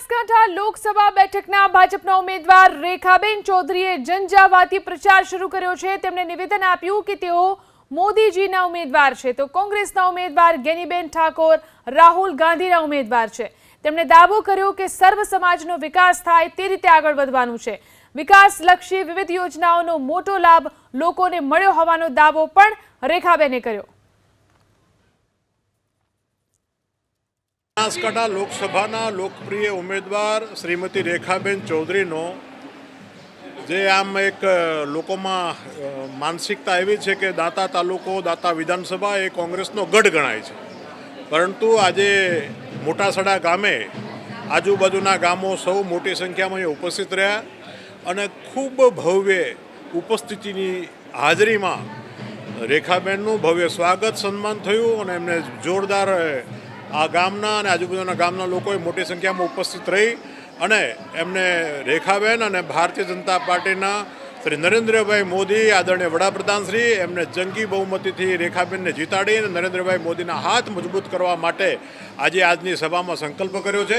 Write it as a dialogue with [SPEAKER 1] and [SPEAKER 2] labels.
[SPEAKER 1] બનાસકાંઠા લોકસભા બેઠકના ભાજપના ઉમેદવાર રેખાબેન ચૌધરીએ જનજાવાથી પ્રચાર શરૂ કર્યો છે. તેમણે નિવેદન આપ્યું કે તેઓ મોદીજીના ઉમેદવાર છે. તો કોંગ્રેસના ઉમેદવાર ગેનીબેન ઠાકોર, રાહુલ ગાંધીના ઉમેદવાર છે. તેમણે દાવો કર્યો કે સર્વ સમાજનો વિકાસ થાય તે રીતે આગળ વધવાનું છે. વિકાસલક્ષી વિવિધ યોજનાઓનો મોટો લાભ લોકોને મળ્યો હોવાનો દાવો પણ રેખાબેને કર્યો.
[SPEAKER 2] બનાસકાંઠા લોકસભાના લોકપ્રિય ઉમેદવાર શ્રીમતી રેખાબેન ચૌધરીનો જે આમ એક લોકોમાં માનસિકતા એવી છે કે દાતા તાલુકો, દાતા વિધાનસભા એ કોંગ્રેસનો ગઢ ગણાય છે. પરંતુ આજે મોટાસડા ગામે આજુબાજુના ગામો સૌ મોટી સંખ્યામાં અહીં ઉપસ્થિત રહ્યા અને ખૂબ ભવ્ય ઉપસ્થિતિની હાજરીમાં રેખાબેનનું ભવ્ય સ્વાગત સન્માન થયું અને એમને જોરદાર આ ગામના અને આજુબાજુના ગામના લોકોએ મોટી સંખ્યામાં ઉપસ્થિત રહી અને એમને રેખાબેન અને ભારતીય જનતા પાર્ટીના શ્રી નરેન્દ્રભાઈ મોદી, આદરણીય વડાપ્રધાન શ્રી, એમને જંગી બહુમતીથી રેખાબેનને જીતાડી અને નરેન્દ્રભાઈ મોદીના હાથ મજબૂત કરવા માટે આજે આજની સભામાં સંકલ્પ કર્યો છે.